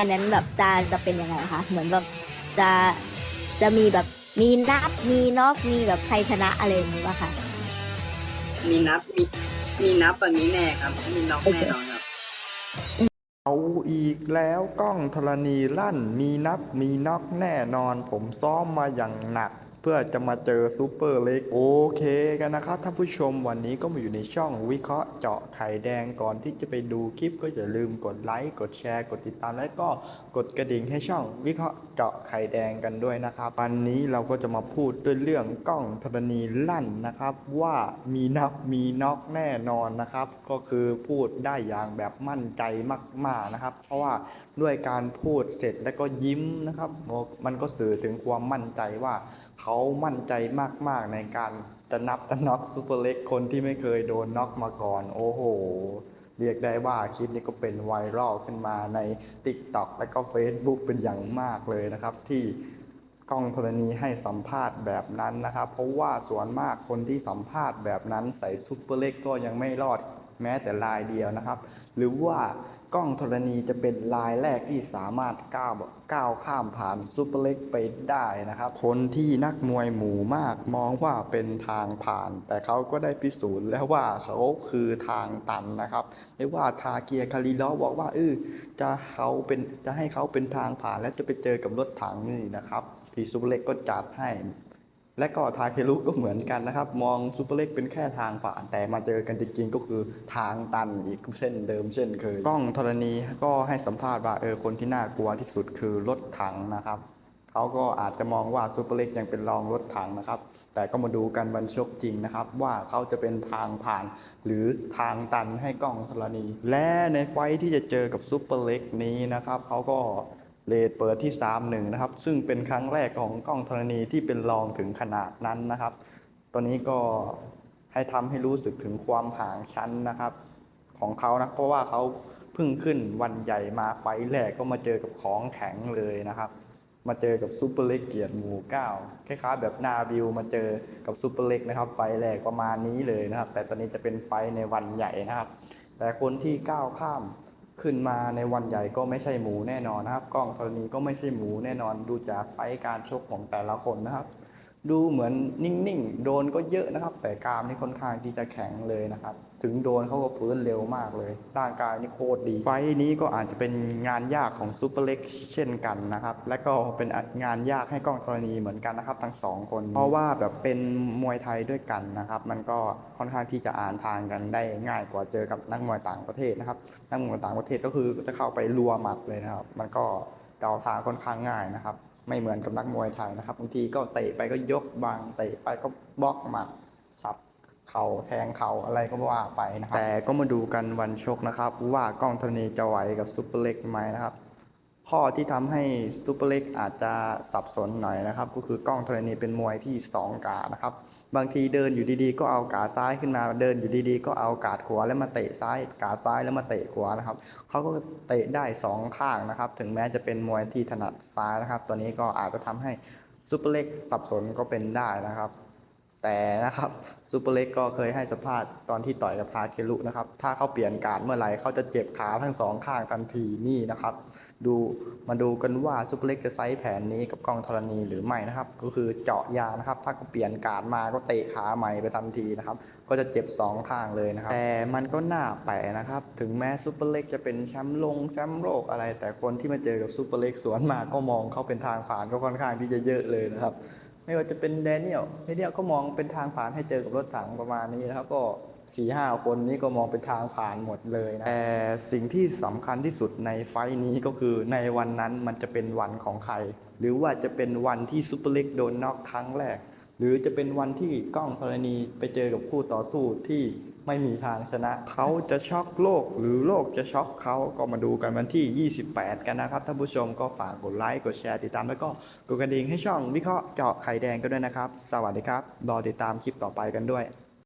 น์นั้นแบบจะจะเป็นยังไงคะเหมือนแบบจะจะมีแบบมีนับมีน็อกมีแบบใครชนะอะไรอย่างนี้ป่ะคะมีนับมีมีนับแบบนี้แน่ครับ มีน็อกแน่นอนครับเอาอีกแล้วกล้องธรณีลั่น มีนับมีน็อกแน่นอน ผมซ้อมมาอย่างหนัก เพื่อจะมาเจอซูเปอร์เล็กโอเคกันนะครับท่านผู้ชมวันนี้ก็มาอยู่ในช่องวิเคราะห์เจาะไข่แดงก่อนที่จะไปดูคลิปก็อย่าลืมกดไลค์กดแชร์ กดติดตามและก็กดกระดิ่งให้ช่องวิเคราะห์เจาะไข่แดงกันด้วยนะครับวันนี้เราก็จะมาพูดด้วยเรื่องกล้องธรณีลั่นนะครับว่ามีนับมีน็อกแน่นอนนะครับ ก็คือพูดได้อย่างแบบมั่นใจมากๆนะครับ เพราะว่าด้วยการพูดเสร็จแล้วก็ยิ้มนะครับมันก็สื่อถึงความมั่นใจว่า เขามั่นใจมากๆในการจะนับจะน็อกซูเปอร์เล็กคนที่ไม่เคยโดนน็อกมาก่อน โอ้โห เรียกได้ว่าคลิปนี้ก็เป็นไวรัลขึ้นมาใน TikTok และก็ Facebook เป็นอย่างมากเลยนะครับ ที่กล้องธรณีให้สัมภาษณ์แบบนั้นนะครับ เพราะว่าส่วนมากคนที่สัมภาษณ์แบบนั้นใส่ซูเปอร์เล็กก็ยังไม่รอดแม้แต่ลายเดียวนะครับ หรือว่า กล้องธรณีจะเป็นลายแรกที่สามารถก้าวก้าวข้ามผ่านซูเปอร์เล็กไปได้นะครับ คนที่นักมวยหมู่มากมองว่าเป็นทางผ่าน แต่เขาก็ได้พิสูจน์แล้วว่าเขาคือทางตันนะครับเรียกว่าทาเกียคาริลอบอกว่าเออจะเขาเป็นจะให้เขาเป็นทางผ่านแล้วจะไปเจอกับรถถังนี่นะครับพี่ซูเปอร์เล็กก็จัดให้ และก็ทาเครุก็เหมือนกันนะครับ มองซูเปอร์เล็กเป็นแค่ทางผ่าน แต่มาเจอกันจริงๆก็คือทางตันอีกเช่นเดิมเช่นเคยกล้องธรณีก็ให้สัมภาษณ์ว่าเออคนที่น่ากลัวที่สุดคือรถถังนะครับเขาก็อาจจะมองว่าซูเปอร์เล็กยังเป็นรองรถถังนะครับ แต่ก็มาดูกันวันชกจริงนะครับ ว่าเขาจะเป็นทางผ่าน หรือทางตันให้กล้องธรณี และในไฟท์ที่จะเจอกับซูเปอร์เล็กนี้นะครับเขาก็ เลทเปิดที่ 3-1 นะครับ ซึ่งเป็นครั้งแรกของกล้องธรณีที่เป็นรองถึงขนาดนั้นนะครับตอนนี้ก็ให้ทำให้รู้สึกถึงความห่างชั้นนะครับ ของเขานะเพราะว่าเขาเพิ่งขึ้นวันใหญ่มาไฟแรกก็มาเจอกับของแข็งเลยนะครับ มาเจอกับซูเปอร์เล็กเกียรติหมู่เก้าคล้ายๆแบบนาบิวมาเจอกับซูเปอร์เล็กนะครับ ไฟแรกประมาณนี้เลยนะครับ แต่ตอนนี้จะเป็นไฟในวันใหญ่นะครับ แต่คนที่ก้าวข้าม ขึ้นมาในวันใหญ่ก็ไม่ใช่หมูแน่นอนนะครับ กล้องธรณีก็ไม่ใช่หมูแน่นอนดูจากไฟการชกของแต่ละคนนะครับ ดูเหมือนนิ่งๆ โดนก็เยอะนะครับ แต่กรามนี่ค่อนข้างที่จะแข็งเลยนะครับ ถึงโดนเขาก็ฟื้นเร็วมากเลย ร่างกายนี่โคตรดี ไฟนี้ก็อาจจะเป็นงานยากของซูเปอร์เล็กเช่นกันนะครับ และก็เป็นงานยากให้กล้องธรณีเหมือนกันนะครับ ทั้งสองคน เพราะว่าแบบเป็นมวยไทยด้วยกันนะครับ มันก็ค่อนข้างที่จะอ่านทางกันได้ง่ายกว่าเจอกับนักมวยต่างประเทศนะครับ นักมวยต่างประเทศก็คือจะเข้าไปรัวหมัดเลยนะครับ มันก็เดาทางค่อนข้างง่ายนะครับ ไม่เหมือนกับนักมวยไทยนะครับบางทีก็เตะไปก็ยกบางเตะไปก็บล็อกมาสับเข่าแทงเข่าอะไรก็ว่าไปนะครับ แต่ก็มาดูกันวันชกนะครับ ว่ากล้องธรณีจะไหวกับซุปเปอร์เล็กไหมนะครับ ข้อที่ทำให้ซูเปอร์เล็กอาจจะสับสนหน่อยนะครับ ก็คือกล้องธรณีเป็นมวยที่สองกานะครับ บางทีเดินอยู่ดีๆ ก็เอากาซ้ายขึ้นมาเดินอยู่ดีๆ ก็เอากาดขวาแล้วมาเตะซ้ายกาซ้ายแล้วมาเตะขวานะครับเขาก็เตะได้สองข้างนะครับ ถึงแม้จะเป็นมวยที่ถนัดซ้ายนะครับ ตัวนี้ก็อาจจะทำให้ซูเปอร์เล็กสับสนก็เป็นได้นะครับ แต่นะครับซูเปอร์เล็กก็เคยให้สัมภาษณ์ตอนที่ต่อยกับทาเคลุนะครับ ถ้าเขาเปลี่ยนการเมื่อไหร่เขาจะเจ็บขาทั้งสองข้างทันทีนี่นะครับ ดูมาดูกันว่าซูเปอร์เล็กจะใช้แผนนี้กับกองธรณีหรือไม่นะครับ ก็คือเจาะยานะครับ ถ้าเขาเปลี่ยนการมาก็เตะขาใหม่ไปทันทีนะครับ ก็จะเจ็บสองข้างเลยนะครับ แต่มันก็น่าแปลกนะครับ ถึงแม้ซูเปอร์เล็กจะเป็นแชมป์ลงแชมป์โลกอะไร แต่คนที่มาเจอกับซูเปอร์เล็กสวนมาก็มองเขาเป็นทางผ่านก็ค่อนข้างที่จะเยอะเลยนะครับ ไม่ว่าจะเป็นแดเนียลแดเนียลก็มองเป็นทางผ่านให้เจอกับรถถังประมาณนี้นะครับก็สี่ห้าคนนี้ก็มองเป็นทางผ่านหมดเลยนะแต่สิ่งที่สำคัญที่สุดในไฟนี้ก็คือในวันนั้นมันจะเป็นวันของใคร หรือว่าจะเป็นวันที่ซูเปอร์เล็กโดนน็อกครั้งแรก หรือจะเป็นวันที่กล้องธรณีไปเจอกับคู่ต่อสู้ที่ ไม่มีทางชนะ เขาจะช็อกโลกหรือโลกจะช็อกเขาก็มาดูกันวันที่ 28 กันนะครับท่านผู้ชมก็ฝากกดไลค์กดแชร์ติดตามแล้วก็กดกระดิ่งให้ช่องวิเคราะห์เจาะไข่แดงกันด้วยนะครับ สวัสดีครับ รอติดตามคลิปต่อไปกันด้วย